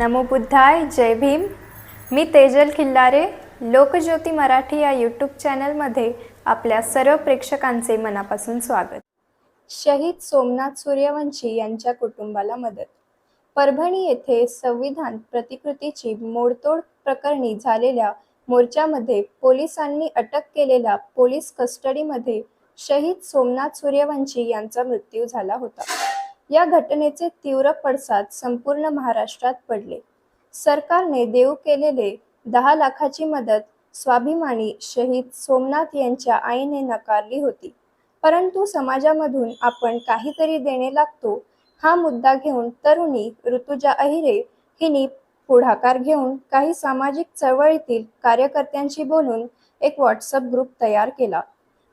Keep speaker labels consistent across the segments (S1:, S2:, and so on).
S1: नमो बुद्धाय जय भीम. मी तेजल खिल्लारे लोकज्योती मराठी या यूट्यूब चॅनलमध्ये आपल्या सर्व प्रेक्षकांचे मनापासून स्वागत. शहीद सोमनाथ सूर्यवंशी यांच्या कुटुंबाला मदत. परभणी येथे संविधान प्रतिकृतीची मोडतोड प्रकरणी झालेल्या मोर्चामध्ये पोलिसांनी अटक केलेल्या पोलीस कस्टडीमध्ये शहीद सोमनाथ सूर्यवंशी यांचा मृत्यू झाला होता. या घटनेचे तीव्र पडसाद संपूर्ण महाराष्ट्रात पडले. सरकारने देऊ केलेले दहा लाखाची मदत स्वाभिमानी शहीद सोमनाथ यांच्या आईने नकारली होती. परंतु समाजामधून आपण काहीतरी देणे लागतो हा मुद्दा घेऊन तरुणी ऋतुजा अहिरे हिने पुढाकार घेऊन काही सामाजिक चळवळीतील कार्यकर्त्यांशी बोलून एक व्हॉट्सअप ग्रुप तयार केला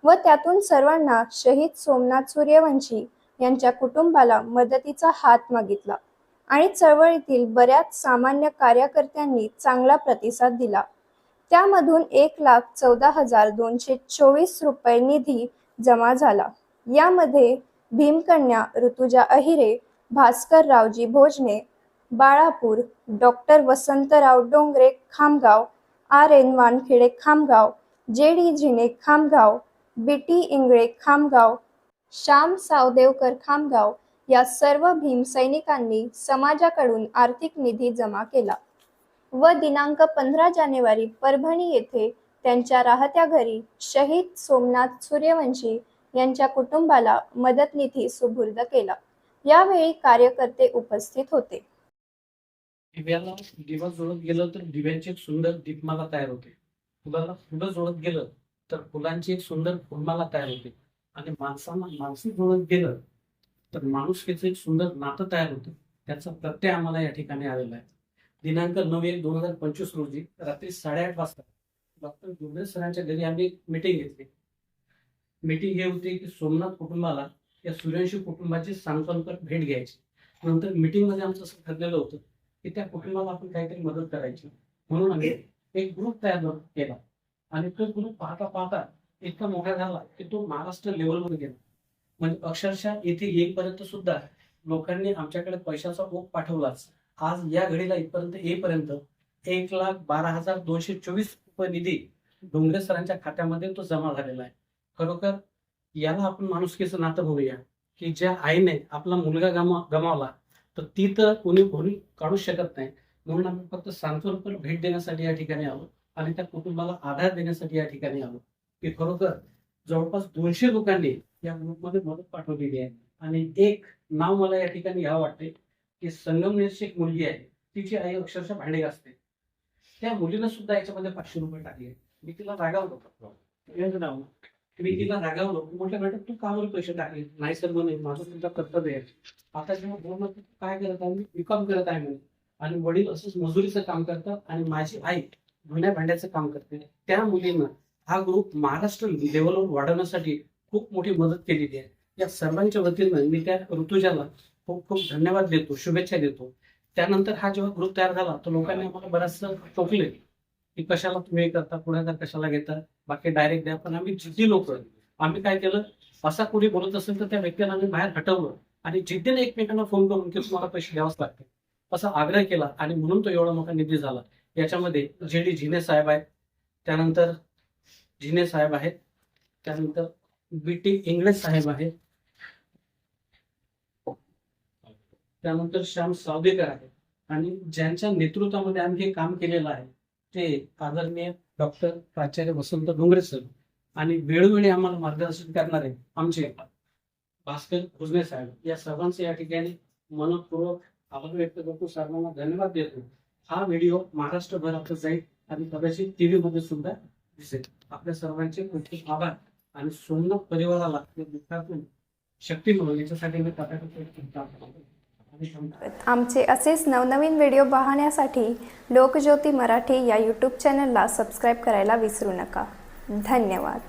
S1: व त्यातून सर्वांना शहीद सोमनाथ सूर्यवंशी यांच्या कुटुंबाला मदतीचा हात मागितला आणि चळवळीतील बऱ्याच सामान्य कार्यकर्त्यांनी चांगला प्रतिसाद दिला. त्यामधून एक लाख चौदा हजार दोनशे चोवीस रुपये निधी जमा झाला. यामध्ये भीमकन्या Rutuja Ahire Bhaskar Raoji Bhojane Balapur doctor Vasantrao Dongre Khamgaon R N Wankhede Khamgaon J D Zine Khamgaon B T Ingle Khamgaon Shyam Savdevkar Khamgaon या सर्व भीम सैनिकांनी समाजाकडून आर्थिक निधी जमा केला. व दिनांक पंधरा जानेवारी परभणी येथे त्यांच्या राहत्या घरी शहीद सोमनाथ सूर्यवंशी यांच्या कुटुंबाला मदत निधी सुपूर्द केला. यावेळी कार्यकर्ते उपस्थित होते.
S2: दिव्याला दिवा जोडत गेलं तर दिव्यांची एक सुंदर दीपमाला तयार होते. फुलाला फुलं जोडत गेलं तर फुलांची एक सुंदर फुलमाला तयार होते. आणि माणसांना माणसी वळण गेलं तर माणुसकीचं एक सुंदर नातं तयार होतं. त्याचा प्रत्यय आम्हाला या ठिकाणी आलेला आहे. दिनांक नऊ एक दोन हजार पंचवीस रोजी रात्री साडेआठ वाजता डॉक्टर दुर्गे सरांच्या घरी आम्ही मिटिंग घेतली. मिटिंग हे होती की सोमनाथ कुटुंबाला या सूर्यवंशी कुटुंबाची सांत्वनपर भेट घ्यायची. नंतर मीटिंगमध्ये आमचं असं ठरलेलं होतं की त्या कुटुंबाला आपण काहीतरी मदत करायची. म्हणून आम्ही एक ग्रुप तयार केला. आणि तो ग्रुप पाहता पाहता इतका मोठा झाला की तो महाराष्ट्र लेवलवर गेला. म्हणजे अक्षरशः इथे येईपर्यंत सुद्धा लोकांनी आमच्याकडे पैशाचा ओघ पाठवलाच. आज या घडीला इथपर्यंत येईपर्यंत एक लाख बारा हजार दोनशे चोवीस रुपये निधी डोंगरे सरांच्या खात्यामध्ये तो जमा झालेला आहे. खरोखर याला आपण माणुसकीचं नातं बघूया की ज्या आईने आपला मुलगा गमा गमावला तर ती तर कोणी भरून काढू शकत नाही. म्हणून आम्ही फक्त सांत्वनपर भेट देण्यासाठी या ठिकाणी आलो आणि त्या कुटुंबाला आधार देण्यासाठी या ठिकाणी आलो. की खरोखर जवळपास दोनशे लोकांनी या ग्रुपमध्ये मदत पाठवलेली आहे. आणि एक नाव मला या ठिकाणी घ्यावं वाटते की संगमनेरची एक मुलगी आहे. तिची आई अक्षरशः भांडे असते त्या मुलीनं सुद्धा याच्यामध्ये पाचशे रुपये टाकले मी तिला रागावलो. नाव. मी तिला रागावलो. म्हटलं मॅडम तू का बरं पैसे टाकले? नाही सर म्हणे माझं तुमचा कर्तव्य आहे. आता जेव्हा बोल तू काय करत आहे? मी बीकॉम करत आहे म्हणे. आणि वडील असंच मजुरीचं काम करतात आणि माझी आई धुण्या भांड्याचं काम करते. त्या मुलीनं हा ग्रुप महाराष्ट्र लेवलवर वाढवण्यासाठी खूप मोठी मदत केलेली आहे. या सर्वांच्या वतीनं मी त्या ऋतुजाला खूप खूप धन्यवाद देतो शुभेच्छा देतो. त्यानंतर हा जेव्हा ग्रुप तयार झाला तर लोकांनी आम्हाला बराचसं टोकले की कशाला तुम्ही हे करता पुढाकार कशाला घेता बाकी डायरेक्ट द्या. पण आम्ही जिद्दी लोक. आम्ही काय केलं असा कोणी बोलत असेल तर त्या व्यक्तीला आम्ही बाहेर हटवलं आणि जिद्दीने एकमेकांना फोन करून की तुम्हाला पैसे द्यावाच लागते असा आग्रह केला आणि म्हणून तो एवढा मोठा निधी झाला. याच्यामध्ये जे डी झिने साहेब आहेत त्यानंतर झिने साहेब आहेत त्यानंतर बी टी इंगळे साहेब आहेत त्यानंतर श्याम सावदेकर आहेत आणि ज्यांच्या नेतृत्वामध्ये आम्ही हे काम केलेलं आहे ते आदरणीय डॉक्टर प्राचार्य वसंत डोंगरे सर आणि वेळोवेळी आम्हाला मार्गदर्शन करणारे आमचे भास्कर भुजने साहेब. या सर्वांचे या ठिकाणी मनपूर्वक आभार व्यक्त करतो. सर्वांना धन्यवाद देतो. हा व्हिडिओ महाराष्ट्रभरात जाईल आणि कदाचित टीव्ही मध्ये सुद्धा दिसेल. आपल्या सर्वांचे मोठे आभार. आणि सोमनाथ परिवाराला दुःखातून शक्ती मिळून याच्यासाठी मी
S1: आमचे असेच नवनवीन व्हिडिओ पाहण्यासाठी लोकज्योती मराठी या यूट्यूब चॅनलला सबस्क्राईब करायला विसरू नका. धन्यवाद.